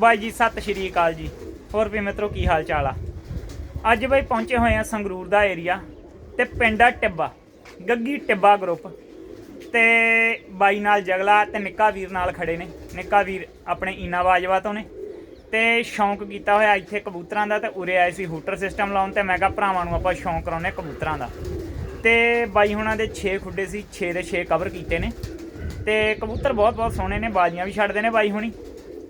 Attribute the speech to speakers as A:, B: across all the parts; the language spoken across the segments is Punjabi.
A: ਬਾਈ ਜੀ, ਸਤਿ ਸ਼੍ਰੀ ਅਕਾਲ ਜੀ। ਹੋਰ ਵੀ ਮਿੱਤਰੋ, ਕੀ ਹਾਲ ਚਾਲ ਆ? ਅੱਜ ਬਾਈ ਪਹੁੰਚੇ ਹੋਏ ਆ ਸੰਗਰੂਰ ਦਾ ਏਰੀਆ ਤੇ ਪਿੰਡ ਆ ਟਿੱਬਾ, ਗੱਗੀ ਟਿੱਬਾ ਗਰੁੱਪ ਤੇ ਬਾਈ ਨਾਲ ਜਗਲਾ ਤੇ ਨਿੱਕਾ ਵੀਰ ਨਾਲ ਖੜੇ ਨੇ। ਨਿੱਕਾ ਵੀਰ ਆਪਣੇ ਈਨਾ ਬਾਜਵਾ ਤੋਂ ਨੇ ਤੇ ਸ਼ੌਂਕ ਕੀਤਾ ਹੋਇਆ ਇੱਥੇ ਕਬੂਤਰਾਂ ਦਾ ਤੇ ਉਰੇ ਆਏ ਸੀ ਹੂਟਰ ਸਿਸਟਮ ਲਾਉਣ ਤੇ ਮੈਂ ਕਿਹਾ ਭਰਾਵਾਂ ਨੂੰ ਆਪਾਂ ਸ਼ੌਂਕ ਕਰਾਉਨੇ ਕਬੂਤਰਾਂ ਦਾ। ਤੇ ਬਾਈ ਹੁਣਾਂ ਦੇ 6 ਖੁੱਡੇ ਸੀ 6 ਦੇ 6 ਕਵਰ ਕੀਤੇ ਨੇ ਤੇ ਕਬੂਤਰ ਬਹੁਤ ਬਹੁਤ ਸੋਹਣੇ ਨੇ, ਬਾਜ਼ੀਆਂ ਵੀ ਛੱਡਦੇ ਨੇ ਬਾਈ ਹੁਣੀ।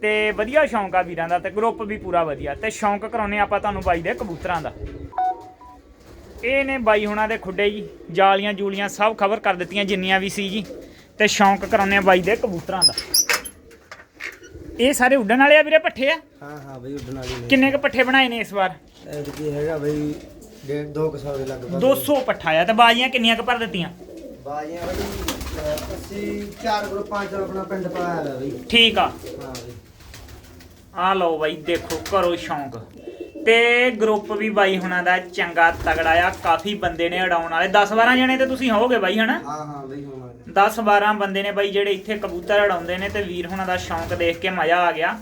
A: ਤੇ ਵਧੀਆ ਸ਼ੌਂਕ ਆ ਵੀਰਾਂ ਦਾ ਤੇ ਗਰੁੱਪ ਵੀ ਪੂਰਾ ਵਧੀਆ ਤੇ ਸ਼ੌਂਕ ਕਰਾਉਨੇ ਆਪਾਂ ਤੁਹਾਨੂੰ ਬਾਈ ਦੇ ਕਬੂਤਰਾਂ ਦਾ। ਇਹ ਨੇ ਬਾਈ ਹੁਣਾਂ ਦੇ ਖੁੱਡੇ ਜੀ ਜਾਲੀਆਂ ਜੂਲੀਆਂ ਸਭ ਖਬਰ ਕਰ ਦਿੱਤੀਆਂ ਜਿੰਨੀਆਂ ਵੀ ਸੀ ਜੀ ਤੇ ਸ਼ੌਂਕ ਕਰਾਉਨੇ ਆ ਬਾਈ ਦੇ ਕਬੂਤਰਾਂ ਦਾ। ਇਹ ਸਾਰੇ ਉੱਡਣ ਵਾਲੇ ਆ ਵੀਰੇ ਪੱਠੇ ਆ?
B: ਹਾਂ ਹਾਂ ਬਈ ਉੱਡਣ ਵਾਲੀ ਨੇ।
A: ਕਿੰਨੇ ਕ ਪੱਠੇ ਬਣਾਏ ਨੇ ਇਸ ਵਾਰ?
B: ਇਹ ਹੈਗਾ ਬਈ ਡੇਢ ਦੋ ਕੁ ਸੌ ਦੇ ਲਗਭਗ।
A: 200 ਪੱਠਾ ਆ ਤੇ ਬਾਜ਼ੀਆਂ ਕਿੰਨੀਆਂ ਕ ਭਰ ਦਿੱਤੀਆਂ?
B: ਬਾਜੀਆਂ ਬਈ ਅਹ ਅਸੀਂ ਚਾਰ ਗਰੁੱਪਾਂ ਚ ਆਪਣਾ ਪਿੰਡ ਪਾਇਆ ਬਈ।
A: ਠੀਕ ਆ।
B: ਹਾਂ ਬਈ।
A: ਆ ਲਓ ਬਾਈ ਦੇਖੋ ਕਰੋ ਸ਼ੌਂਕ। ਤੇ ਗਰੁੱਪ ਵੀ ਬਾਈ ਹੁਣਾਂ ਦਾ ਚੰਗਾ ਤਗੜਾ ਆ ਕਾਫੀ ਬੰਦੇ ਨੇ ਉਡਾਉਣ ਵਾਲੇ। 10 12 ਜਣੇ ਤੇ ਤੁਸੀਂ ਹੋਵੋਗੇ ਬਾਈ ਹਨਾ?
B: ਹਾਂ ਹਾਂ ਬਈ ਹੋਵਾਂਗੇ।
A: 10 12 ਬੰਦੇ ਨੇ ਬਾਈ ਜਿਹੜੇ ਇੱਥੇ ਕਬੂਤਰ ਉਡਾਉਂਦੇ ਨੇ ਤੇ ਵੀਰ ਹੁਣਾਂ ਦਾ ਸ਼ੌਂਕ ਦੇਖ ਕੇ ਮਜ਼ਾ ਆ ਗਿਆ।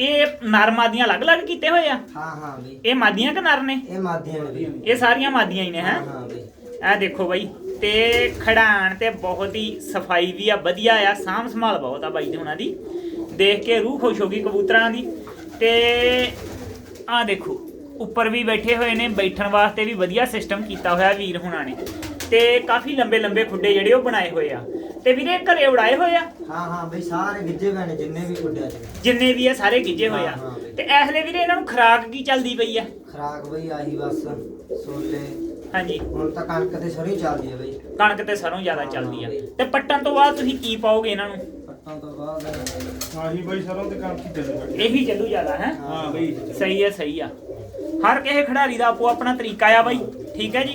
A: ਇਹ ਨਰ ਮਾਦੀਆਂ ਅਲੱਗ-ਅਲੱਗ ਕੀਤੇ ਹੋਏ ਆ?
B: ਹਾਂ ਹਾਂ ਬਈ।
A: ਇਹ ਮਾਦੀਆਂ ਕਿ ਨਰ ਨੇ?
B: ਇਹ ਮਾਦੀਆਂ ਨੇ
A: ਇਹ ਸਾਰੀਆਂ ਮਾਦੀਆਂ ਹੀ ਨੇ ਹੈ?
B: ਹਾਂ ਹਾਂ ਬਈ।
A: ਇਹ ਦੇਖੋ ਬਾਈ ਤੇ ਖੜਾਣ ਤੇ ਬਹੁਤ ਹੀ ਸਫ਼ਾਈ ਵੀ ਆ ਵਧੀਆ ਆ ਸਾਂਭ ਸੰਭਾਲ ਬਹੁਤ ਆ ਬਾਈ ਦੇ ਹੁਣਾਂ ਦੀ। ਦੇਖ ਕੇ ਰੂਹ ਖੁਸ਼ ਹੋ ਗਈ ਕਬੂਤਰਾਂ ਦੀ। ਤੇ ਆ ਦੇਖੋ ਉੱਪਰ ਵੀ ਬੈਠੇ ਹੋਏ ਨੇ ਬੈਠਣ ਵਾਸਤੇ ਵੀ ਵਧੀਆ ਸਿਸਟਮ ਕੀਤਾ ਹੋਇਆ ਵੀਰ ਹੁਣਾਂ ਨੇ। ਤੇ ਕਾਫੀ ਲੰਬੇ ਲੰਬੇ ਖੁੱਡੇ ਜਿਹੜੇ ਉਹ ਬਣਾਏ ਹੋਏ ਆ। ਤੇ ਵੀਰੇ ਘਰੇ ਉਡਾਏ ਹੋਏ ਆ?
B: ਹਾਂ ਹਾਂ ਬਈ ਸਾਰੇ ਗਿੱਜੇ ਗਏ ਨੇ ਜਿੰਨੇ ਵੀ ਉੱਡਿਆ ਚ
A: ਜਿੰਨੇ ਵੀ ਆ ਸਾਰੇ ਗਿੱਜੇ ਹੋਏ ਆ।
B: ਹਾਂ, ਹਾਂ।
A: ਤੇ ਐਸਲੇ ਵੀਰੇ ਇਹਨਾਂ ਨੂੰ ਖਰਾਕ ਕੀ ਚੱਲਦੀ ਪਈ ਆ?
B: ਖਰਾਕ ਬਈ ਆਹੀ ਬਸ ਸੋਲੇ
A: ਹਾਂਜੀ।
B: ਹੁਣ ਤਾਂ ਕਣਕ ਤੇ ਸਰੀ ਚੱਲਦੀ ਹੈ ਬਈ।
A: ਕਣਕ ਤੇ ਸਰੋਂ ਜ਼ਿਆਦਾ ਚੱਲਦੀ ਆ।
B: ਹਾਂ।
A: ਤੇ ਪੱਟਣ ਤੋਂ ਬਾਅਦ ਤੁਸੀਂ ਕੀ ਪਾਓਗੇ ਇਹਨਾਂ ਨੂੰ?
B: ਪੱਟਾਂ ਤੋਂ ਬਾਅਦ
C: ਆਹੀ ਬਾਈ ਸਰੋਂ ਤੇ ਕੰਮ ਕੀ ਚੱਲੂਗਾ।
A: ਇਹੀ ਚੱਲੂ ਜ਼ਿਆਦਾ ਹੈ?
C: ਹਾਂ ਬਈ
A: ਸਹੀ ਹੈ ਸਹੀ ਆ। ਹਰ ਕਿਸੇ ਖਿਡਾਰੀ ਦਾ ਆਪੋ ਆਪਣਾ ਤਰੀਕਾ ਆ ਬਾਈ ਠੀਕ ਹੈ ਜੀ?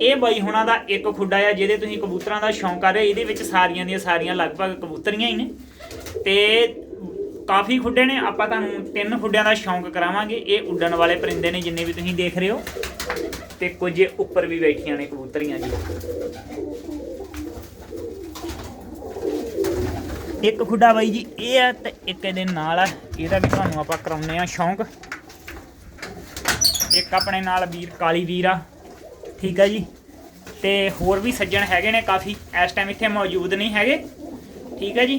A: ਇਹ ਬਾਈ ਹੁਣਾਂ ਦਾ ਇੱਕ ਖੁੱਡਾ ਆ ਜਿਹਦੇ ਤੁਸੀਂ ਕਬੂਤਰਾਂ ਦਾ ਸ਼ੌਂਕ ਕਰ ਰਹੇ। ਇਹਦੇ ਵਿੱਚ ਸਾਰੀਆਂ ਦੀਆਂ ਸਾਰੀਆਂ ਲਗਭਗ ਕਬੂਤਰੀਆਂ ਹੀ ਨੇ। ਤੇ ਕਾਫੀ ਖੁੱਡੇ ਨੇ ਆਪਾਂ ਤੁਹਾਨੂੰ ਤਿੰਨ ਖੁੱਡਿਆਂ ਦਾ ਸ਼ੌਂਕ ਕਰਾਵਾਂਗੇ। ਇਹ ਉੱਡਣ ਵਾਲੇ ਪਰਿੰਦੇ ਨੇ ਜਿੰਨੇ ਵੀ ਤੁਸੀਂ ਦੇਖ ਰਹੇ ਹੋ। ਤੇ ਕੁਝ ਉੱਪਰ ਵੀ ਬੈਠੀਆਂ ਨੇ ਕਬੂਤਰੀਆਂ ਜੀ। ਇੱਕ ਖੁੱਡਾ ਬਾਈ ਜੀ ਇਹ ਆ ਤੇ ਇੱਕ ਇਹਦੇ ਨਾਲ ਆ। ਇਹਦਾ ਵੀ ਤੁਹਾਨੂੰ ਆਪਾਂ ਕਰਾਉਨੇ ਆ ਸ਼ੌਂਕ। ਇੱਕ ਆਪਣੇ ਨਾਲ ਵੀਰ ਕਾਲੀ ਵੀਰ ਆ। ਠੀਕ ਆ ਜੀ। ਤੇ ਹੋਰ ਵੀ ਸੱਜਣ ਹੈਗੇ ਨੇ ਕਾਫੀ ਇਸ ਟਾਈਮ ਇੱਥੇ ਮੌਜੂਦ ਨਹੀਂ ਹੈਗੇ। ਠੀਕ ਹੈ ਜੀ।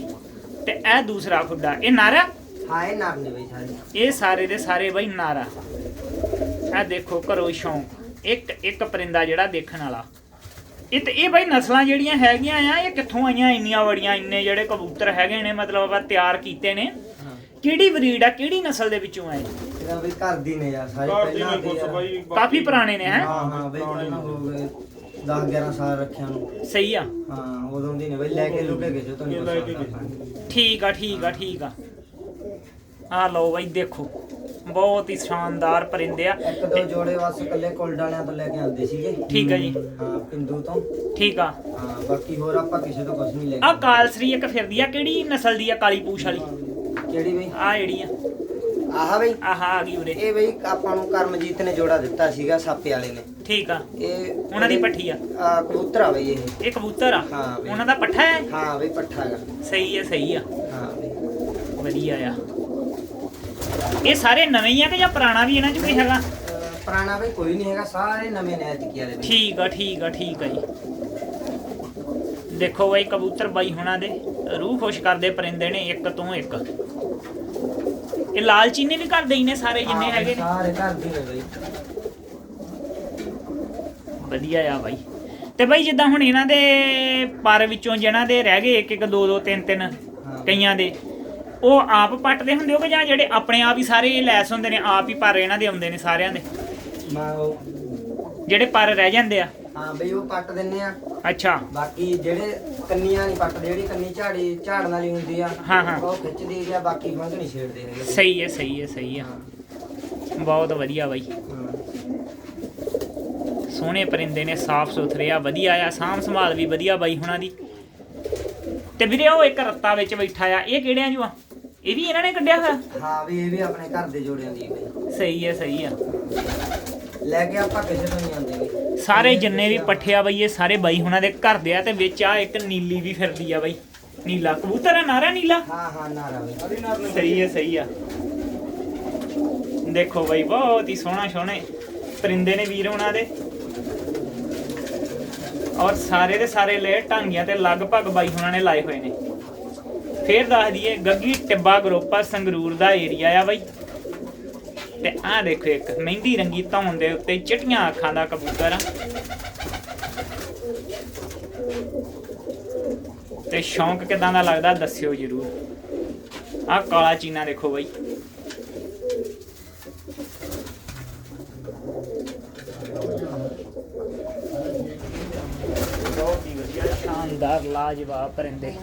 A: ਤੇ ਇਹ ਦੂਸਰਾ ਖੁੱਡਾ ਇਹ ਨਾਰਾ
B: ਹਾਂ ਇਹ ਨਰ ਨੇ ਬਈ ਸਾਰੇ।
A: ਇਹ ਸਾਰੇ ਦੇ ਸਾਰੇ ਬਈ ਨਾਰਾ ਇਹ ਦੇਖੋ ਕਰੋ ਸ਼ੌਂਕ। ਇੱਕ ਇੱਕ ਪਰਿੰਦਾ ਜਿਹੜਾ ਦੇਖਣ ਵਾਲਾ। ਇਹ ਤੇ ਇਹ ਬਈ ਨਸਲਾਂ ਜਿਹੜੀਆਂ ਹੈਗੀਆਂ ਆ ਇਹ ਕਿੱਥੋਂ ਆਈਆਂ? ਇੰਨੀਆਂ ਬੜੀਆਂ ਇੰਨੇ ਜਿਹੜੇ ਕਬੂਤਰ ਹੈਗੇ ਨੇ ਮਤਲਬ ਆਪਾਂ ਤਿਆਰ ਕੀਤੇ ਨੇ। ਕਿਹੜੀ ਬਰੀਡ ਆ ਕਿਹੜੀ ਨਸਲ ਦੇ ਵਿੱਚੋਂ ਆਏ?
B: ਇਹਦਾ ਬਈ ਘਰ ਦੀ ਨੇ ਯਾਰ ਸਾਰੇ
C: ਘਰ ਦੀ
B: ਪਹਿਲਾਂ
C: ਨੇ
B: ਦੇ
C: ਕੁਛ
B: ਯਾਰ।
C: ਬਾਈ
A: ਕਾਫੀ ਪੁਰਾਣੇ ਨੇ ਹੈ?
B: ਹਾਂ ਹਾਂ ਬਈ ਪਹਿਲਾਂ ਹੋ ਗਏ 10 11 ਸਾਲ ਰੱਖਿਆ ਨੂੰ।
A: ਸਹੀ ਆ।
B: ਹਾਂ ਉਦੋਂ ਦੀ ਨੇ ਬਈ ਲੈ ਕੇ ਲੁਕੇ ਗਏ ਜੋ ਤੁਹਾਨੂੰ ਪਤਾ।
A: ਠੀਕ ਆ ਠੀਕ ਆ ਠੀਕ ਆ। ਆ ਲਓ ਬਈ ਦੇਖੋ। ਬਹੁਤ ਹੀ ਸ਼ਾਨਦਾਰ ਪਰਿੰਦੇ ਆ।
B: ਇੱਕ ਦੋ ਜੋੜੇ ਬਸ ਇਕੱਲੇ ਕੋਲਡ ਵਾਲਿਆਂ ਤੋਂ ਲੈ ਕੇ ਆਉਂਦੇ ਸੀਗੇ।
A: ਠੀਕ ਆ ਜੀ।
B: ਹਾਂ ਪਿੰਦੂ ਤੋਂ।
A: ਠੀਕ ਆ।
B: ਹਾਂ ਬਾਕੀ ਹੋਰ ਆਪਾਂ ਕਿਸੇ ਤੋਂ ਕੁਝ ਨਹੀਂ ਲੈ
A: ਆ ਕਾਲਸਰੀ ਇੱਕ ਫਿਰਦੀ ਆ ਕਿਹੜੀ ਨਸਲ ਦੀ ਆ ਕਾਲੀ ਪੂਛ ਵਾਲੀ?
B: ਕਿਹੜੀ ਬਈ?
A: ਆ ਜਿਹੜੀ ਆ।
B: ਆਹ ਬਈ।
A: ਆਹ ਆ ਗਈ ਉਰੇ।
B: ਇਹ ਬਈ ਆਪਾਂ ਨੂੰ ਕਰਮਜੀਤ ਨੇ ਜੋੜਾ ਦਿੱਤਾ ਸੀਗਾ ਸਾਪੇ ਵਾਲੇ ਨੇ।
A: ਠੀਕ ਆ।
B: ਇਹ
A: ਉਹਨਾਂ ਦੀ ਪੱਠੀ ਆ।
B: ਆ ਕਬੂਤਰ ਆ ਬਈ ਇਹ।
A: ਇਹ ਕਬੂਤਰ ਆ?
B: ਹਾਂ ਬਈ।
A: ਉਹਨਾਂ ਦਾ ਪੱਠਾ ਹੈ?
B: ਹਾਂ ਬਈ ਪੱਠਾ ਹੈਗਾ।
A: ਸਹੀ ਹੈ ਸਹੀ ਆ।
B: ਹਾਂ ਬਈ।
A: ਵਧੀਆ ਆ। ਇਹ ਸਾਰੇ ਨਵੇਂ ਹੀ ਆ ਕਿ ਜਾਂ ਪੁਰਾਣਾ ਵੀ ਇਹਨਾਂ 'ਚ ਕੋਈ ਹੈਗਾ?
B: ਅਹ ਪੁਰਾਣਾ ਬਈ ਕੋਈ ਨਹੀਂ ਹੈਗਾ ਸਾਰੇ ਨਵੇਂ ਨੇ ਐਤਕੀ ਵਾਲੇ ਬਈ।
A: ਠੀਕ ਆ ਠੀਕ ਆ ਠੀਕ ਆ ਜੀ। ਦੇਖੋ ਬਈ ਕਬੂਤਰ ਬਾਈ ਹੁਣਾਂ ਦੇ ਰੂਹ ਖੁਸ਼ ਕਰਦੇ ਪਰਿੰਦੇ ਨੇ ਇੱਕ ਤੋਂ ਇੱਕ। ਇਹ ਲਾਲ ਚੀਨੇ ਵੀ ਕਰਦੇ ਹੀ ਨੇ ਸਾਰੇ ਜਿੰਨੇ
B: ਹਾਂ
A: ਹੈਗੇ ਨੇ?
B: ਸਾਰੇ ਘਰ ਦੀ ਨੇ ਬਈ।
A: ਵਧੀਆ ਆ ਬਾਈ। ਤੇ ਬਾਈ ਜਿੱਦਾਂ ਹੁਣ ਇਹਨਾਂ ਦੇ ਪਰ ਵਿੱਚੋਂ ਜਿਹਨਾਂ ਦੇ ਰਹਿ ਗਏ ਇੱਕ ਇੱਕ ਦੋ ਦੋ ਤਿੰਨ ਤਿੰਨ
B: ਹਾਂ।
A: ਕਈਆਂ ਦੇ ਉਹ ਆਪ ਪੱਟਦੇ ਹੁੰਦੇ ਹੋ ਕਿ ਜਾਂ ਜਿਹੜੇ ਆਪਣੇ ਆਪ ਹੀ ਸਾਰੇ ਲੈਸ ਹੁੰਦੇ ਨੇ ਆਪ ਹੀ ਪਰ ਇਹਨਾਂ ਦੇ ਆਉਂਦੇ ਨੇ ਸਾਰਿਆਂ ਦੇ?
B: ਮੈਂ ਉਹ
A: ਜਿਹੜੇ ਪਰ ਰਹਿ ਜਾਂਦੇ ਆ।
B: ਹਾਂ ਬਈ ਉਹ ਪੱਟ ਦਿੰਨੇ ਆ।
A: ਅੱਛਾ।
B: ਬਾਕੀ ਜਿਹੜੇ ਕੰਨੀਆਂ ਨਹੀਂ ਪੱਟਦੇ ਜਿਹੜੀ ਕੰਨੀ ਝਾੜੀ ਝਾੜਨ ਵਾਲੀ ਹੁੰਦੀ ਆ
A: ਹਾਂ, ਹਾਂ।
B: ਉਹ ਖਿੱਚਦੀ ਆ ਬਾਕੀ ਫੰਗ ਨਹੀਂ ਛੇੜਦੇ ਹੈਗੇ। ਬਈ।
A: ਸਹੀ ਹੈ ਸਹੀ ਹੈ ਸਹੀ ਹੈ ਬਹੁਤ ਵਧੀਆ ਬਾਈ।
B: ਹਾਂ
A: ਸੋਹਣੇ ਪਰਿੰਦੇ ਨੇ ਸਾਫ਼ ਸੁਥਰੇ ਆ ਵਧੀਆ ਆ ਸਾਂਭ ਸੰਭਾਲ ਵੀ ਵਧੀਆ ਬਾਈ ਹੁਣਾਂ ਦੀ। ਤੇ ਵੀਰੇ ਉਹ ਇੱਕ ਰੱਤਾ ਵਿੱਚ ਬੈਠਾ ਆ ਇਹ ਕਿਹੜਿਆਂ ਜੂ ਆ? ਇਹ ਵੀ ਇਹਨਾਂ ਨੇ ਕੱਢਿਆ ਹੋਇਆ?
B: ਹਾਂ ਵੀ ਇਹ ਵੀ ਆਪਣੇ ਘਰ ਦੇ ਜੋੜਿਆਂ ਦੀ
A: ਸਹੀ ਹੈ ਸਹੀ ਆ।
B: ਲੈ ਕੇ ਆਪਾਂ ਕਿਸੇ ਤੋਂ ਨਹੀਂ ਆਉਂਦੇ
A: ਸਾਰੇ ਜਿੰਨੇ ਵੀ ਪੱਠਿਆ ਬਈ ਇਹ ਸਾਰੇ ਬਾਈ ਹੁਣਾਂ ਦੇ ਘਰ ਦੇ ਆ ਤੇ ਵਿੱਚ ਆ ਇੱਕ ਨੀਲੀ ਵੀ ਫਿਰਦੀ ਆ ਬਾਈ। ਨੀਲਾ ਕਬੂਤਰ ਆ ਨਾਰਾ ਨੀਲਾ?
B: ਹਾਂ ਹਾਂ ਨਾਰਾ ਬਈ
A: ਸਹੀ ਹੈ ਸਹੀ ਆ। ਦੇਖੋ ਬਾਈ ਬਹੁਤ ਹੀ ਸੋਹਣਾ ਸੋਹਣੇ ਪਰਿੰਦੇ ਨੇ ਵੀਰ ਉਹਨਾਂ ਦੇ। ਔਰ ਸਾਰੇ ਦੇ ਸਾਰੇ ਲੈ ਟਾਂਗੀਆਂ ਤੇ ਲਗਭਗ ਬਾਈ ਉਹਨਾਂ ਨੇ ਲਾਏ ਹੋਏ ਨੇ। ਫੇਰ ਦੱਸ ਦਈਏ, ਗੱਗੀ ਟਿੱਬਾ ਗਰੋਪਾ ਸੰਗਰੂਰ ਦਾ ਏਰੀਆ ਆ ਬਾਈ। ਤੇ ਆਹ ਦੇਖੋ ਇੱਕ, ਮਹਿੰਦੀ ਰੰਗੀ ਧੌਣ ਦੇ ਉੱਤੇ ਚਿੱਟੀਆਂ ਅੱਖਾਂ ਦਾ ਕਬੂਤਰ ਆ। ਤੇ ਸ਼ੌਂਕ ਕਿਦਾਂ ਦਾ ਲੱਗਦਾ ਦੱਸਿਓ ਜਰੂਰ। ਆਹ ਕਾਲਾ ਚੀਨਾ ਦੇਖੋ ਬਾਈ। ਸ਼ਾਨਦਾਰ ਲਾਜਵਾਬ ਪਰਿੰਦੇ।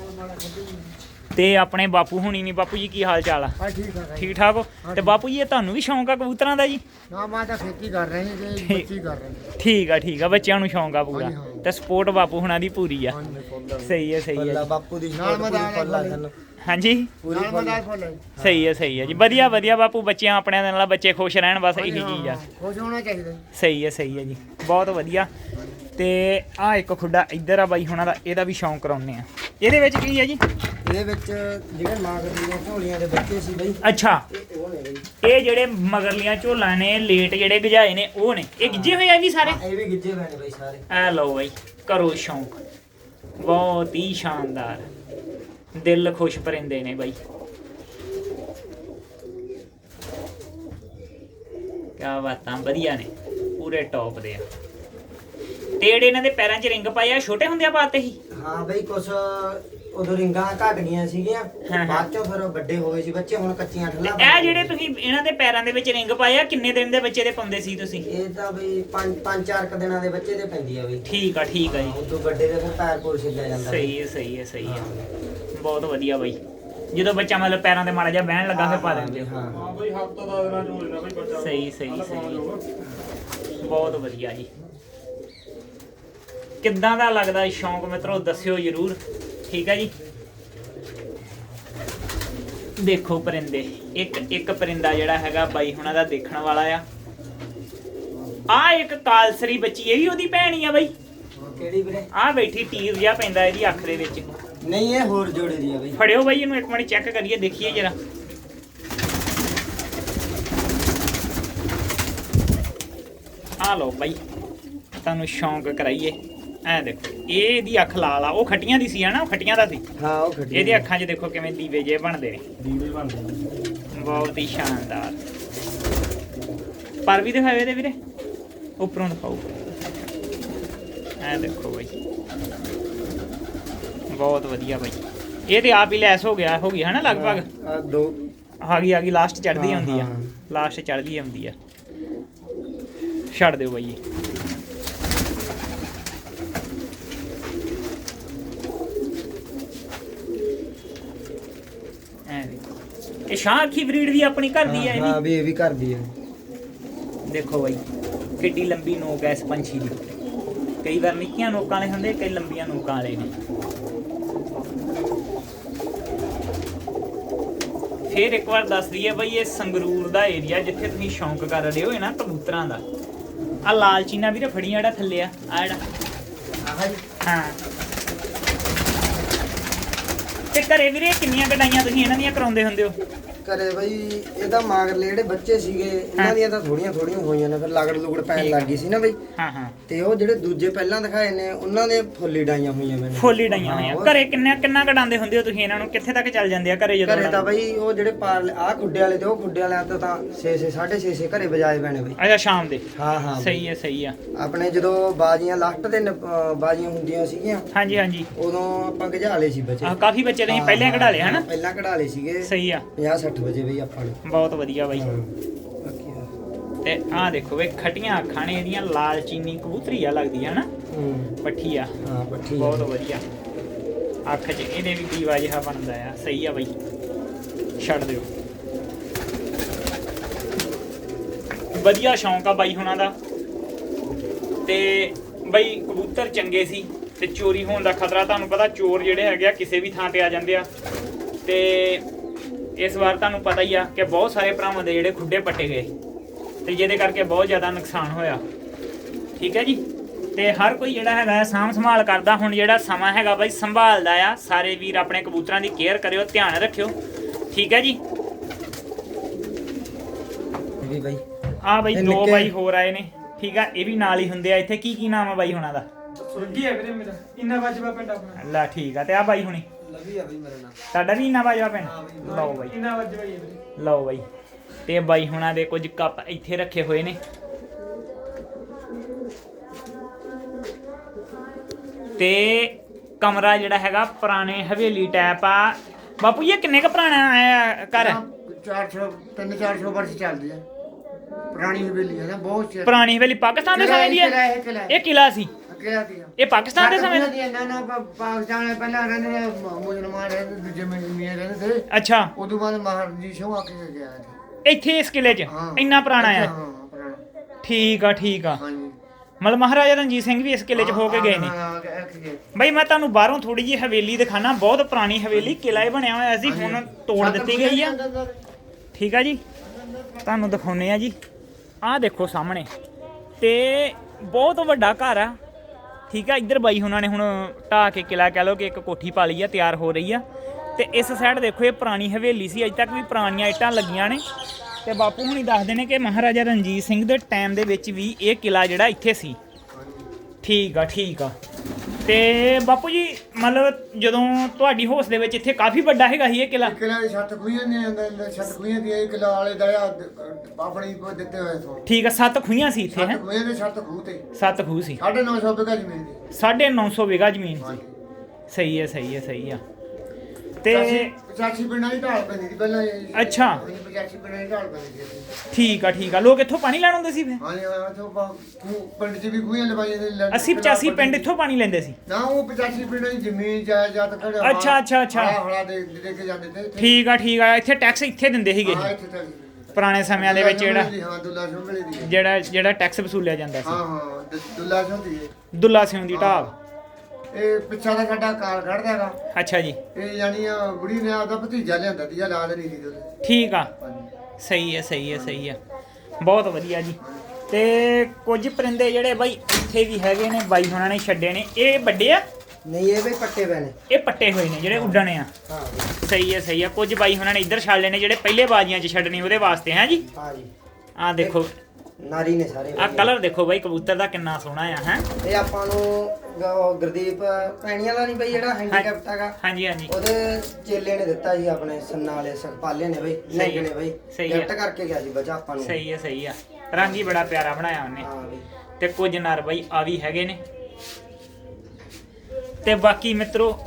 A: ਤੇ ਆਪਣੇ ਬਾਪੂ ਹੁਣੀ ਨਹੀਂ ਬਾਪੂ ਜੀ ਕੀ ਹਾਲ ਚਾਲ ਆ?
D: ਹਾਂ ਠੀਕ ਹੈ
A: ਠੀਕ ਠਾਕ ਹੋ ਤੇ ਬਾਪੂ ਜੀ ਇਹ ਤੁਹਾਨੂੰ ਵੀ ਸ਼ੌਂਕ ਆ ਕਬੂਤਰਾਂ ਦਾ ਜੀ?
D: ਨਾ ਮੈਂ ਤਾਂ ਖੇਤੀ ਕਰ ਰਹੇ ਹਾਂ
A: ਠੀਕ।
D: ਬੱਚੀ ਕਰ ਰਹੇ ਹਾਂ।
A: ਠੀਕ ਆ ਠੀਕ ਆ ਬੱਚਿਆਂ ਨੂੰ ਸ਼ੌਂਕ ਆ ਪੂਰਾ। ਤੇ ਸਪੋਰਟ ਬਾਪੂ ਹੁਣਾਂ ਦੀ ਪੂਰੀ ਆ। ਸਹੀ ਹੈ ਸਹੀ ਹੈ ਜੀ।
B: ਬਾਪੂ ਦੀ
D: ਨਾਲ ਮੈਦਾਨ
A: ਹਾਂਜੀ?
B: ਪੂਰੀ
A: ਸਹੀ ਹੈ। ਸਹੀ ਹੈ ਜੀ। ਵਧੀਆ ਵਧੀਆ ਬਾਪੂ ਬੱਚਿਆਂ ਆਪਣਿਆਂ ਦੇ ਨਾਲ ਬੱਚੇ ਖੁਸ਼ ਰਹਿਣ ਬਸ ਇਹੀ ਚੀਜ਼ ਆ।
D: ਖੁਸ਼ ਹੋਣਾ ਚਾਹੀਦਾ ਜੀ।
A: ਸਹੀ ਹੈ ਸਹੀ ਹੈ ਜੀ। ਬਹੁਤ ਵਧੀਆ। ਤੇ ਆ ਇੱਕ ਖੁੱਡਾ ਇੱਧਰ ਆ ਬਾਈ ਹੁਣਾਂ ਦਾ ਇਹਦਾ ਵੀ ਸ਼ੌਂਕ ਕਰਾਉਨੇ ਆ। ਇਹਦੇ ਵਿੱਚ ਕੀ ਹੈ ਜੀ?
B: ਇਹਦੇ ਵਿੱਚ ਜਿਹੜੇ ਮਾਗਰ ਦੀਆਂ ਝੋਲੀਆਂ ਦੇ ਬੱਚੇ ਸੀ ਬਈ।
A: ਅੱਛਾ।
B: ਇਹ ਉਹ ਨੇ ਬਈ।
A: ਇਹ ਜਿਹੜੇ ਮਗਰਲੀਆਂ ਝੋਲਾਂ ਨੇ ਲੇਟ ਜਿਹੜੇ ਗਜਾਏ ਨੇ ਉਹ ਨੇ। ਇਹ ਗਿੱਜੇ ਹੋਏ ਆ ਵੀ ਸਾਰੇ?
B: ਹਾਂ, ਇਹ ਵੀ ਗਿੱਜੇ ਹੋਏ ਨੇ ਬਈ ਸਾਰੇ।
A: ਆ ਲਓ ਬਾਈ ਕਰੋ ਸ਼ੌਂਕ। ਬਹੁਤ ਹੀ ਸ਼ਾਨਦਾਰ। ਦਿਲ ਖੁਸ਼ ਪਰਿੰਦੇ ਨੇ ਬਾਈ। ਕਿਆ ਬਾਤਾਂ ਵਧੀਆ ਨੇ। ਪੂਰੇ ਟੌਪ ਦੇ ਆ। ਤੇ ਜਿਹੜੇ ਇਹਨਾਂ ਦੇ ਪੈਰਾਂ 'ਚ ਰਿੰਗ ਪਾਏ ਆ ਛੋਟੇ ਹੁੰਦਿਆਂ ਪਾਤੇ ਸੀ
B: ਹਾਂ ਬਈ ਕੁਛ ਉਦੋਂ ਰਿੰਗਾਂ ਘਟ ਗਈਆਂ ਸੀਗੀਆਂ
A: ਹਾਂ।
B: ਬਾਅਦ ਚੋਂ ਫਿਰ ਵੱਡੇ ਹੋ ਗਏ ਸੀ ਬੱਚੇ ਹੁਣ ਕੱਚੀਆਂ
A: ਤੇ
B: ਠੱਲਾਂ
A: ਇਹ ਜਿਹੜੇ ਤੁਸੀਂ ਇਹਨਾਂ ਦੇ ਪੈਰਾਂ ਦੇ ਵਿੱਚ ਰਿੰਗ ਪਾਏ ਆ ਕਿੰਨੇ ਦਿਨ ਦੇ ਬੱਚੇ ਦੇ ਪਾਉਂਦੇ ਸੀ ਤੁਸੀਂ?
B: ਇਹ ਤਾਂ ਬਈ ਪੰਜ ਪੰਜ ਚਾਰ ਕੁ ਦਿਨਾਂ ਦੇ ਬੱਚੇ ਦੇ ਪੈਂਦੀ ਆ ਬਈ।
A: ਠੀਕ ਆ ਠੀਕ ਆ ਜੀ।
B: ਉਦੋਂ ਵੱਡੇ ਦੇ ਫਿਰ ਪੈਰ ਪੂਰ ਛਿੱਲਿਆ ਜਾਂਦਾ
A: ਸਹੀ ਹੈ ਸਹੀ ਹੈ ਸਹੀ ਹੈ। ਬਹੁਤ ਵਧੀਆ ਬਾਈ। ਜਦੋਂ ਬੱਚਾ ਮਤਲਬ ਪੈਰਾਂ ਤੇ ਮਾੜਾ ਜਿਹਾ ਬਹਿਣ ਲੱਗਾ ਫਿਰ ਪਾ ਦਿੰਦੇ। ਹੋ
B: ਹਾਂ।
C: ਹਾਂ ਬਈ ਹਫਤਾ ਦਾ ਦਿਨਾਂ ਹੋ ਜਾਂਦਾ ਬਈ ਬੱਚਾ
A: ਸਹੀ ਸਹੀ
C: ਪਾਉਣਾ
A: ਸਹੀ। ਬਹੁਤ ਵਧੀਆ ਜੀ। ਕਿੱਦਾਂ ਦਾ ਲੱਗਦਾ ਇਹ ਸ਼ੌਂਕ ਮਿੱਤਰੋ? ਦੱਸਿਓ ਜਰੂਰ। ਠੀਕ ਹੈ ਜੀ। ਦੇਖੋ ਪਰਿੰਦੇ ਇੱਕ ਇੱਕ ਪਰਿੰਦਾ ਜਿਹੜਾ ਹੈਗਾ ਬਾਈ ਹੁਣਾਂ ਦਾ ਦੇਖਣ ਵਾਲਾ ਆ। ਆ ਇੱਕ ਕਾਲਸਰੀ ਬੱਚੀ ਇਹ ਵੀ ਉਹਦੀ ਭੈਣ ਹੀ ਆ ਬਾਈ।
B: ਕਿਹੜੀ ਵੀਰੇ?
A: ਆ ਬੈਠੀ ਟੀਰ ਜਿਹਾ ਪੈਂਦਾ ਇਹਦੀ ਅੱਖ ਦੇ ਵਿੱਚ।
B: ਨਹੀਂ ਇਹ ਹੋਰ ਜੋੜੇ ਦੀ ਆ ਬਈ।
A: ਫੜਿਓ ਬਾਈ ਇਹਨੂੰ ਇੱਕ ਮਿੰਟ ਚੈੱਕ ਕਰੀਏ ਦੇਖੀਏ ਜਰਾ। ਆ ਲਓ ਬਾਈ ਤੁਹਾਨੂੰ ਸ਼ੌਂਕ ਕਰਾਈਏ। ਐ ਦੇਖੋ ਇਹ ਇਹਦੀ ਅੱਖ ਲਾਲ ਆ ਉਹ ਖੱਟੀਆਂ ਦੀ ਸੀ ਹਨਾ? ਉਹ ਖੱਟੀਆਂ ਦਾ ਸੀ।
B: ਹਾਂ ਉਹ ਖੱਡੀ
A: ਇਹਦੀ ਅੱਖਾਂ 'ਚ ਦੇਖੋ ਕਿਵੇਂ ਦੀਵੇ ਜੇ ਬਣਦੇ ਨੇ।
C: ਦੀਵੇ ਬਣਦੇ ਨੇ।
A: ਬਹੁਤ ਹੀ ਸ਼ਾਨਦਾਰ। ਪਰ ਵੀ ਦਿਖਾਓ ਇਹਦੇ ਵੀਰੇ। ਉੱਪਰੋਂ ਦਿਖਾਓ। ਐ ਦੇਖੋ ਬਾਈ। ਬਹੁਤ ਵਧੀਆ ਬਾਈ। ਇਹ ਤੇ ਆਪ ਹੀ ਲੈਸ ਹੋ ਗਿਆ ਹੋ ਗਈ ਹਨਾ ਲਗਭਗ?
B: ਆ ਦੋ।
A: ਆ ਗਈ ਆ ਗਈ ਲਾਸਟ ਚੜਦੀ ਆਉਂਦੀ ਆ। ਲਾਸਟ ਚੜਦੀ ਆਉਂਦੀ ਆ। ਛੱਡ ਦਿਓ ਬਾਈ ਇਹ। ਐ ਦੇਖੋ ਇਹ ਸ਼ਾਹਖੀ ਬਰੀਡ ਵੀ ਆਪਣੀ ਘਰ ਦੀ ਇਹ
B: ਹਾਂ
A: ਵੀ।
B: ਵੀ ਇਹ ਵੀ ਕਰਦੀ ਆ
A: ਦੇਖੋ ਬਾਈ ਕਿੱਡੀ ਲੰਬੀ ਨੋਕ ਐ ਇਸ ਪੰਛੀ ਦੀ। ਕਈ ਵਾਰ ਨਿੱਕੀਆਂ ਨੋਕਾਂ ਵਾਲੇ ਹੁੰਦੇ ਕਈ ਲੰਬੀਆਂ ਨੋਕਾਂ ਵਾਲੇ ਨੇ। ਫੇਰ ਇੱਕ ਵਾਰ ਦੱਸ ਦਈਏ ਬਈ ਇਹ ਸੰਗਰੂਰ ਦਾ ਏਰੀਆ ਜਿੱਥੇ ਤੁਸੀਂ ਸ਼ੌਂਕ ਕਰ ਰਹੇ ਹੋ ਇਹ ਨਾ ਕਬੂਤਰਾਂ ਦਾ। ਆ ਲਾਲ ਚੀਨਾ ਵੀਰੇ ਫੜੀਆਂ ਜਿਹੜਾ ਥੱਲੇ ਆ ਆ ਜਿਹੜਾ।
B: ਆਹ ਜੀ।
A: ਹਾਂ। ਤੇ ਘਰੇ ਵੀਰੇ ਕਿੰਨੀਆਂ ਕਢਾਈਆਂ ਤੁਸੀਂ ਇਹਨਾਂ ਦੀਆਂ ਕਰਾਉਂਦੇ ਹੁੰਦੇ ਹੋ?
B: ਘਰੇ ਬਈ ਇਹਦਾ ਮਾਗਰਲੇ ਜਿਹੜੇ ਬੱਚੇ ਸੀਗੇ। ਇਹਨਾਂ ਦੀਆਂ ਤਾਂ ਥੋੜੀਆਂ ਥੋੜੀਆਂ ਹੋਈਆਂ ਨੇ ਫਿਰ ਲਗੜ ਲੁਗੜ ਪੈਣ ਲੱਗ ਗਈ ਸੀ ਨਾ ਬਈ।
A: ਹਾਂ ਹਾਂ।
B: ਤੇ ਉਹ ਜਿਹੜੇ ਦੂਜੇ ਪਹਿਲਾਂ ਦਿਖਾਏ ਨੇ ਉਹਨਾਂ ਦੇ ਫੁੱਲੀ ਡਾਈਆਂ ਹੋਈਆਂ ਮੈਨੇ
A: ਫੋਲੀ ਡਾਈਆਂ ਹੋਈਆਂ। ਘਰੇ ਕਿੰਨਾ ਕਿੰਨਾ ਕਢਾਉਂਦੇ ਹੁੰਦੇ ਹੋ ਤੁਸੀਂ ਇਹਨਾਂ ਨੂੰ? ਕਿੱਥੇ ਤੱਕ ਚੱਲ ਜਾਂਦੇ ਆ ਘਰੇ ਜਦੋਂ
B: ਘਰੇ ਤਾਂ ਬਈ ਉਹ ਜਿਹੜੇ ਪਾਰ ਆਹ ਖੁੱਡੇ ਵਾਲੇ ਤੇ ਉਹ ਖੁੱਡੇ ਵਾਲਿਆਂ ਤੋਂ ਤਾਂ 6 6 6.5 6 ਘਰੇ ਵਜਾਏ ਪੈਣੇ ਬਈ।
A: ਅੱਛਾ ਸ਼ਾਮ ਦੇ?
B: ਹਾਂ ਹਾਂ।
A: ਸਹੀ ਹੈ ਸਹੀ ਆ।
B: ਆਪਣੇ ਜਦੋਂ ਬਾਜੀਆਂ ਲਾਸਟ ਦੇ ਨ- ਅਹ ਬਾਜੀਆਂ ਹੁੰਦੀਆਂ ਸੀਗੀਆਂ
A: ਹਾਂਜੀ ਹਾਂਜੀ।
B: ਉਦੋਂ ਆਪਾਂ ਲਏ ਸੀ ਬੱਚੇ।
A: ਆਹ ਕਾਫੀ ਬੱਚੇ ਤੁਸੀਂ ਪਹਿਲਾਂ ਕਢਾ ਲਏ ਹਨਾ?
B: ਪਹਿਲਾਂ ਕਢਾ ਲਏ ਸੀਗੇ।
A: ਸਹੀ ਆ।
B: 50 60 ਵਜੇ ਬਈ ਆਪਾਂ ਨੇ।
A: ਬਹੁਤ ਵਧੀਆ ਬਾਈ।
B: ਹਾਂ। ਬਾਕੀ ਆ।
A: ਤੇ ਆਹ ਦੇਖੋ ਵੇ ਖਟੀਆਂ ਅੱਖਾਂ ਨੇ ਇਹਦੀਆਂ ਲਾਲ ਚੀਨੀ ਕਬੂਤਰੀ ਆ ਲੱਗਦੀ ਹੈ ਨਾ।
B: ਹੂੰ।
A: ਪੱਠੀ ਆ
B: ਹਾਂ ਪੱਠੀ
A: ਬਹੁਤ ਵਧੀਆ। ਅੱਖ 'ਚ ਇਹਦੇ ਵੀ ਦੀਵਾ ਜਿਹਾ ਬਣਦਾ ਆ। ਸਹੀ ਆ ਬਾਈ। ਛੱਡ ਦਿਓ। ਵਧੀਆ ਸ਼ੌਂਕ ਆ ਬਾਈ ਹੁਣਾਂ ਦਾ। ਤੇ ਬਾਈ ਕਬੂਤਰ ਚੰਗੇ ਸੀ ਤੇ ਚੋਰੀ ਹੋਣ ਦਾ ਖਤਰਾ ਤੁਹਾਨੂੰ ਪਤਾ ਚੋਰ ਜਿਹੜੇ ਹੈਗੇ ਆ ਕਿਸੇ ਵੀ ਥਾਂ ਤੇ ਆ ਜਾਂਦੇ ਆ। ਤੇ ਇਸ ਵਾਰ ਤੁਹਾਨੂੰ ਪਤਾ ਹੀ ਆ ਕਿ ਬਹੁਤ ਸਾਰੇ ਭਰਾਵਾਂ ਦੇ ਜਿਹੜੇ ਖੁੱਡੇ ਪੱਟੇ ਗਏ ਤੇ ਜਿਹਦੇ ਕਰਕੇ ਬਹੁਤ ਜ਼ਿਆਦਾ ਨੁਕਸਾਨ ਹੋਇਆ। ਠੀਕ ਹੈ ਜੀ? ਤੇ ਹਰ ਕੋਈ ਜਿਹੜਾ ਹੈਗਾ ਸਾਂਭ ਸੰਭਾਲ ਕਰਦਾ ਹੁਣ ਜਿਹੜਾ ਸਮਾਂ ਹੈਗਾ ਬਾਈ ਸੰਭਾਲਦਾ ਆ। ਸਾਰੇ ਵੀਰ ਆਪਣੇ ਕਬੂਤਰਾਂ ਦੀ ਕੇਅਰ ਕਰਿਓ ਧਿਆਨ ਰੱਖਿਓ। ਠੀਕ ਹੈ ਜੀ?
B: ਇਹ ਵੀ ਬਾਈ।
A: ਆ ਬਾਈ ਦੋ ਬਾਈ ਹੋਰ ਆਏ ਨੇ। ਠੀਕ ਆ ਇਹ ਵੀ ਨਾਲ ਹੀ ਹੁੰਦੇ ਆ। ਇੱਥੇ ਕੀ ਕੀ ਨਾਮ ਆ ਬਾਈ ਹੁਣਾਂ ਦਾ?
E: ਸੁਰਗੀ ਹੈ ਵੀਰੇ ਮੇਰਾ। ਇੰਨਾ ਵਾਜਬਾ ਪਿੰਡ ਆਪਣਾ।
A: ਲੈ ਠੀਕ ਆ ਤੇ ਆ ਬਾਈ ਹੁਣੀ।
B: ਲਵੀ ਆ ਬਾਈ ਮੇਰਾ ਨਾਮ।
A: ਤੁਹਾਡਾ ਵੀ ਇੰਨਾ ਬਾਜਵਾ ਪਿੰਡ ਲਓ ਬਾਈ
E: ਇੰਨਾ ਵਾਜਬਾ ਹੀ। ਹੈ
A: ਲਓ ਬਾਈ। ਤੇ ਬਾਈ ਹੁਣਾਂ ਦੇ ਕੁਝ ਕੱਪ ਇੱਥੇ ਰੱਖੇ ਹੋਏ ਨੇ। ਤੇ ਕਮਰਾ ਜਿਹੜਾ ਹੈਗਾ ਪੁਰਾਣੇ ਹਵੇਲੀ ਟਾਈਪ ਆ। ਬਾਪੂ ਇਹ ਕਿੰਨੇ ਕ ਪੁਰਾਣਾ ਆਇਆ ਘਰ?
D: 400 3 400 ਵਰਸ਼ ਚੱਲਦੀ ਹੈ ਪੁਰਾਣੀ ਹਵੇਲੀ ਹੈ ਨਾ ਬਹੁਤ
A: ਪੁਰਾਣੀ ਹਵੇਲੀ ਪਾਕਿਸਤਾਨ ਦੇ ਸਮੇਂ ਦੀ ਹੈ
D: ਹੈ, ਹੈ।
A: ਇਹ ਕਿਲਾ ਸੀ।
D: ਕਿਹੜਾ ਆ
A: ਇਹ ਪਾਕਿਸਤਾਨ ਦੇ ਸਮੇਂ ਦਾ
D: ਦੀ ਨਾ ਨਾ ਪਾ- ਪਾਕਿਸਤਾਨ ਦੇ ਪਹਿਲਾਂ ਰਹਿੰਦੇ ਨੇ, ਮ- ਮੁਸਲਮਾਨ ਰਹਿੰਦੇ ਦੂਜੇ ਮੀਆਂ ਰਹਿੰਦੇ ਸੀ।
A: ਅੱਛਾ।
D: ਉਦੋਂ ਬਾਅਦ ਮਹਾਰਾਜੀ ਸ਼ੋਹ ਆ ਕੇ ਗਿਆ ਇੱਥੇ।
A: ਇੱਥੇ ਇਸ ਕਿਲੇ 'ਚ? ਇੰਨਾ ਪੁਰਾਣਾ ਆ
D: ਹਾਂ, ਪੁਰਾਣਾ।
A: ਠੀਕ ਆ ਠੀਕ ਆ।
D: ਹਾਂਜੀ।
A: ਮਤਲਬ ਮਹਾਰਾਜਾ ਰਣਜੀਤ ਸਿੰਘ ਵੀ ਇਸ ਕਿਲੇ 'ਚ ਹੋ ਕੇ ਗਏ ਨੇ।
D: ਹਾਂ, ਹਾਂ, ਹਾਂ, ਇੱਥੇ ਗਏ।
A: ਬਈ ਮੈਂ ਤੁਹਾਨੂੰ ਬਾਹਰੋਂ ਥੋੜੀ ਜਿਹੀ ਹਵੇਲੀ ਦਿਖਾਣਾ ਬਹੁਤ ਪੁਰਾਣੀ ਹਵੇਲੀ ਕਿਲਾ ਹੀ ਬਣਿਆ ਹੋਇਆ ਸੀ ਹੁਣ ਤੋੜ ਦਿੱਤੀ ਗਈ ਆ। ਠੀਕ ਆ ਜੀ। ਤੁਹਾਨੂੰ ਦਿਖਾਉਨੇ ਆ ਜੀ। ਆਹ ਦੇਖੋ ਸਾਹਮਣੇ। ਤੇ ਬਹੁਤ ਵੱਡਾ ਘਰ ਆ। ਠੀਕ ਆ, ਇੱਧਰ ਬਾਈ ਉਹਨਾਂ ਨੇ ਹੁਣ ਢਾਹ ਕੇ ਕਿਲਾ ਕਹਿ ਲਓ ਕਿ ਇੱਕ ਕੋਠੀ ਪਾ ਲਈ ਆ, ਤਿਆਰ ਹੋ ਰਹੀ ਆ। ਤੇ ਇਸ ਸਾਈਡ ਦੇਖੋ, ਇਹ ਪੁਰਾਣੀ ਹਵੇਲੀ ਸੀ, ਅਜੇ ਤੱਕ ਵੀ ਪੁਰਾਣੀਆਂ ਇੱਟਾਂ ਲੱਗੀਆਂ ਨੇ। ਤੇ ਬਾਪੂ ਹੁਣੀ ਦੱਸਦੇ ਨੇ ਕਿ ਮਹਾਰਾਜਾ ਰਣਜੀਤ ਸਿੰਘ ਦੇ ਟਾਈਮ ਦੇ ਵਿੱਚ ਵੀ ਇਹ ਕਿਲਾ ਜਿਹੜਾ ਇੱਥੇ ਸੀ। ਠੀਕ ਆ ਠੀਕ ਆ। ਤੇ ਬਾਪੂ ਜੀ ਮਤਲਬ ਜਦੋਂ ਤੁਹਾਡੀ ਹੋਸ ਦੇ ਵਿੱਚ ਇੱਥੇ ਕਾਫੀ ਵੱਡਾ ਹੈਗਾ ਸੀ ਇਹ ਕਿਲਾ
D: ਕਿਲਾ ਦੀ ਛੱਤ ਖੂਹੀਆਂ ਨੇ ਅੰਦਰ ਛੱਤ ਖੂਹੀਆਂ ਦੀ ਇਹ ਕਿਲਾ ਵਾਲੇ ਦਇਆ ਆਪਣੀ ਕੋ ਦਿੱਤੇ ਹੋਏ ਸੋ।
A: ਠੀਕ ਆ ਸੱਤ ਖੂਹੀਆਂ ਸੀ ਇੱਥੇ ਹੈ?
D: ਖੂਹੀਆਂ ਦੇ ਛੱਤ ਖੂਹ ਤੇ।
A: ਸੱਤ ਖੂਹ ਸੀ।
D: 950 ਬਿਗਾ ਜ਼ਮੀਨ ਦੀ।
A: 950 ਵਿਗਾ ਜ਼ਮੀਨ ਸੀ। ਸਹੀ ਹੈ ਸਹੀ ਹੈ ਸਹੀ ਆ। ਤੇ
D: 85 ਪਿੰਡਾਂ ਦੀ ਢਾਲ ਪੈਂਦੀ ਸੀ ਪਹਿਲਾਂ ਇਹ-
A: ਅੱਛਾ।
D: 85 ਪਿੰਡਾਂ ਦੀ ਢਾਲ ਪੈਂਦੀ ਸੀ ਇੱਥੇ।
A: ਠੀਕ ਆ ਠੀਕ ਆ ਲੋਕ ਇੱਥੋਂ ਪਾਣੀ ਲੈਣ ਆਉਂਦੇ ਸੀ ਫਿਰ
D: ਹਾਂਜੀ ਹਾਂ ਤੋਂ ਪਿੰਡ 'ਚ ਵੀ ਖੂਹੀਆਂ ਲਵਾਈਆਂ ਨੇ ਲ-
A: 80 85 ਪਿੰਡ ਇੱਥੋਂ ਪਾਣੀ ਲੈਂਦੇ ਸੀ
D: ਨਾ ਉਹ 85 ਪਿੰਡਾਂ ਦੀ ਜ਼ਮੀਨ ਜਾਇਦਾਦ ਖੜੇ
A: ਅੱਛਾ, ਅੱਛਾ, ਅੱਛਾ।
D: ਹਲਾ ਦੇ ਦੇ ਕੇ ਜਾਂਦੇ ਤੇ ਇੱਥੇ।
A: ਠੀਕ ਆ ਠੀਕ ਆ ਇੱਥੇ ਟੈਕਸ ਇੱਥੇ ਦਿੰਦੇ ਸੀਗੇ
D: ਹਾਂ ਇੱਥੇ ਤੱਕ
A: ਪੁਰਾਣੇ ਸਮਿਆਂ ਦੇ ਵਿੱਚ ਜਿਹੜਾ
D: ਹਾਂ ਦੁੱਲਾ ਸਿੰਘ ਦੀ।
A: ਜਿਹੜਾ ਜਿਹੜਾ ਟੈਕਸ ਵਸੂਲਿਆ ਜਾਂਦਾ ਸੀ
D: ਹਾਂ ਹਾਂ ਦ- ਦੁੱਲਾ ਸਿੰਘ ਦੀ ਹੈ।
A: ਦੁੱਲਾ ਸਿੰਘ ਦੀ ਢਾਬ
D: ਇਹ ਪਿੱਛਾ ਦਾ ਸਾਡਾ ਕਾਰ ਖੜਦਾ ਹੈਗਾ।
A: ਅੱਛਾ ਜੀ।
D: ਇਹ ਯਾਨੀ ਆ ਬੁੜੀ ਨੇ ਆਪਦਾ ਭਤੀਜਾ ਲਿਆਂਦਾ ਦੀਆ ਨਹੀਂ ਸੀ ਉਹਦੇ।
A: ਠੀਕ ਆ। ਸਹੀ ਹੈ ਸਹੀ ਹੈ ਸਹੀ ਹੈ ਬਹੁਤ ਵਧੀਆ ਜੀ। ਤੇ ਕੁਝ ਪਰਿੰਦੇ ਜਿਹੜੇ ਬਾਈ ਇੱਥੇ ਵੀ ਹੈਗੇ ਨੇ ਬਾਈ ਹੁਣਾਂ ਨੇ ਛੱਡੇ ਨੇ ਇਹ ਵੱਡੇ ਆ?
B: ਨਹੀਂ ਇਹ ਬਈ ਪੱਟੇ ਪਏ ਨੇ।
A: ਇਹ ਪੱਟੇ ਹੋਏ ਨੇ ਜਿਹੜੇ ਉੱਡਣੇ ਆ।
B: ਹਾਂ।
A: ਸਹੀ ਹੈ ਸਹੀ ਹੈ ਕੁਝ ਬਾਈ ਹੁਣਾਂ ਨੇ ਇੱਧਰ ਛੱਡ ਲੈਣੇ ਜਿਹੜੇ ਪਹਿਲੇ ਬਾਜ਼ੀਆਂ 'ਚ ਛੱਡਣੀ ਉਹਦੇ ਵਾਸਤੇ ਹੈ ਜੀ?
B: ਹਾਂ ਜੀ।
A: ਆਹ ਦੇਖੋ
B: ਨਾਰੀ ਨੇ ਸਾਰੇ
A: ਆਹ ਕਲਰ ਦੇਖੋ ਬਾਈ ਕਬੂਤਰ ਦਾ ਕਿੰਨਾ ਸੋਹਣਾ ਆ ਹੈ?
B: ਇਹ ਆਪਾਂ ਨੂੰ ਗ- ਗੁਰਦੀਪ ਪੈਣੀ ਵਾਲਾ ਨਹੀਂ ਬਈ ਜਿਹੜਾ ਹੈਂਡੀਕੈਪਟ ਹੈਗਾ।
A: ਹਾਂਜੀ ਹਾਂਜੀ।
B: ਉਹਦੇ ਚੇਲੇ ਨੇ ਦਿੱਤਾ ਜੀ ਆਪਣੇ ਸੰਨਾ ਵਾਲੇ ਸੁਖਪਾਲੇ ਨੇ ਬਈ
A: ਸਹੀ ਹੈ।
B: ਨੇ ਬਈ।
A: ਸਹੀ ਹੈ।
B: ਗਿਫਟ ਕਰਕੇ ਗਿਆ ਜੀ ਬੱਚਾ ਆਪਾਂ ਨੂੰ।
A: ਸਹੀ ਹੈ ਸਹੀ ਆ। ਰੰਗ ਹੀ ਬੜਾ ਪਿਆਰਾ ਬਣਾਇਆ ਉਹਨੇ।
B: ਹਾਂ ਬਈ।
A: ਤੇ ਕੁਝ ਨਰ ਬਾਈ ਆ ਵੀ ਹੈਗੇ ਨੇ। ਤੇ ਬਾਕੀ ਮਿੱਤਰੋ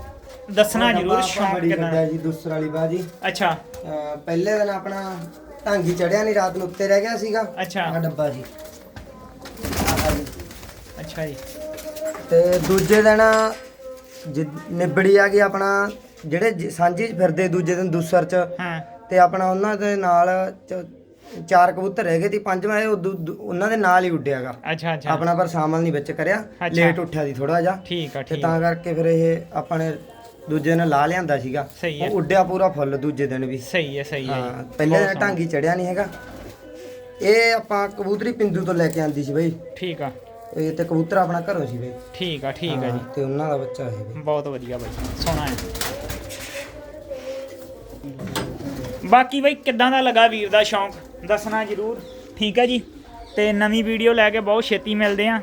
A: ਦੱਸਣਾ ਜ਼ਰੂਰ ਸ਼ੌਂਕ ਕਿੰਨਾ
B: ਜੀ ਦੂਸਰ ਵਾਲੀ ਬਾਜੀ।
A: ਅੱਛਾ।
B: ਪਹਿਲੇ ਦਿਨ ਆਪਣਾ ਢਾਂਗੀ ਚੜਿਆ ਨਹੀਂ ਰਾਤ ਨੂੰ ਉੱਤੇ ਰਹਿ ਗਿਆ ਸੀਗਾ।
A: ਅੱਛਾ।
B: ਆਹ ਡੱਬਾ ਆਹ ਜੀ।
A: ਅੱਛਾ ਜੀ।
B: ਤੇ ਦੂਜੇ ਦਿਨ ਜਿ- ਨਿਬੜੀ ਆ ਗਈ ਆਪਣਾ ਜਿਹੜੇ ਜ- ਸਾਂਝੀ 'ਚ ਫਿਰਦੇ ਦੂਜੇ ਦਿਨ ਦੂਸਰ ਚ
A: ਹਾਂ।
B: ਤੇ ਆਪਣਾ ਉਹਨਾਂ ਦੇ ਨਾਲ ਚ- ਚਾਰ ਕਬੂਤਰ ਰਹਿ ਗਏ ਸੀ ਪੰਜਵਾਂ ਇਹ ਉਦੋਂ- ਦੂ- ਉਹਨਾਂ ਦੇ ਨਾਲ ਹੀ ਉੱਡਿਆਗਾ
A: ਅੱਛਾ ਅੱਛਾ।
B: ਆਪਣਾ ਪਰ ਸ਼ਾਮਲ ਨਹੀਂ ਵਿੱਚ ਕਰਿਆ
A: ਅੱਛਾ।
B: ਲੇਟ ਉੱਠਿਆ ਸੀ ਥੋੜਾ ਜਿਹਾ।
A: ਠੀਕ ਆ
B: ਤੇ
A: ਠੀਕ।
B: ਤਾਂ ਕਰਕੇ ਫਿਰ ਇਹ ਆਪਣੇ ਦੂਜੇ ਦਿਨ ਲਾ ਲਿਆਂਦਾ ਸੀਗਾ।
A: ਸਹੀ ਹੈ।
B: ਉਹ ਉੱਡਿਆ ਪੂਰਾ ਫੁੱਲ ਦੂਜੇ ਦਿਨ ਵੀ।
A: ਸਹੀ ਹੈ ਸਹੀ ਹੈ।
B: ਹਾਂ। ਪਹਿਲੇ ਦਿਨ। ਢਾਂਗੀ ਚੜਿਆ ਨਹੀਂ ਹੈਗਾ। ਇਹ ਆਪਾਂ ਕਬੂਤਰੀ ਪਿੰਦੂ ਤੋਂ ਲੈ ਕੇ ਆਂਦੀ ਸੀ ਬਈ।
A: ਠੀਕ ਆ।
B: ਇਹ ਤੇ ਕਬੂਤਰ ਆਪਣਾ ਘਰੋਂ ਸੀ ਬਈ।
A: ਠੀਕ ਆ ਠੀਕ ਆ
B: ਹਾਂ,
A: ਜੀ।
B: ਤੇ ਉਹਨਾਂ ਦਾ ਬੱਚਾ ਹੈ ਬਈ।
A: ਬਹੁਤ ਵਧੀਆ ਬਾਈ ਸੋਹਣਾ ਹੈ। ਬਾਕੀ ਬਾਈ ਕਿੱਦਾਂ ਦਾ ਲੱਗਾ ਵੀਰ ਦਾ ਸ਼ੌਂਕ? ਦੱਸਣਾ ਜਰੂਰ। ਠੀਕ ਹੈ ਜੀ। ਤੇ ਨਵੀਂ ਵੀਡੀਓ ਲੈ ਕੇ ਬਹੁਤ ਛੇਤੀ ਮਿਲਦੇ ਆ।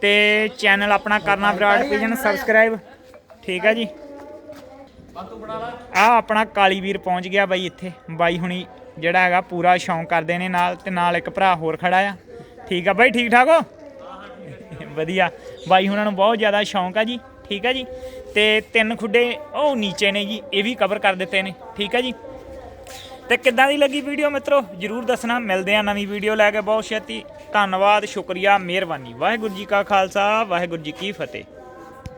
A: ਤੇ ਚੈਨਲ ਆਪਣਾ ਕਰਨਾ ਵਿਰਾਟ ਵਿਜਨ ਸਬਸਕ੍ਰਾਈਬ। ਠੀਕ ਹੈ ਜੀ। ਆ ਆਪਣਾ ਕਾਲੀ ਵੀਰ ਪਹੁੰਚ ਗਿਆ ਬਾਈ ਇੱਥੇ। ਬਾਈ ਹੁਣੀ ਜਿਹੜਾ ਹੈਗਾ ਪੂਰਾ ਸ਼ੌਂਕ ਕਰਦੇ ਨੇ ਨਾਲ ਤੇ ਨਾਲ ਇੱਕ ਭਰਾ ਹੋਰ ਖੜਾ ਆ। ਠੀਕ ਆ ਬਾਈ, ਠੀਕ ਠਾਕ ਹੋ? ਵਧੀਆ। ਬਾਈ ਹੁਣਾਂ ਨੂੰ ਬਹੁਤ ਜ਼ਿਆਦਾ ਸ਼ੌਂਕ ਆ ਜੀ। ਠੀਕ ਆ ਜੀ। ਤੇ ਤਿੰਨ ਖੁੱਡੇ ਉਹ ਨੀਚੇ ਨੇ ਜੀ, ਇਹ ਵੀ ਕਵਰ ਕਰ ਦਿੱਤੇ ਨੇ। ਠੀਕ ਆ ਜੀ। ਤੇ ਕਿੱਦਾਂ ਦੀ ਲੱਗੀ ਵੀਡੀਓ ਮਿੱਤਰੋ? ਜਰੂਰ ਦੱਸਣਾ। ਮਿਲਦੇ ਆ ਨਵੀਂ ਵੀਡੀਓ ਲੈ ਕੇ। ਬਹੁਤ ਛੇਤੀ। ਧੰਨਵਾਦ, ਸ਼ੁਕਰੀਆ, ਮਿਹਰਬਾਨੀ। ਵਾਹਿਗੁਰੂ ਜੀ ਕਾ ਖਾਲਸਾ, ਵਾਹਿਗੁਰੂ ਜੀ ਕੀ ਫਤਿਹ।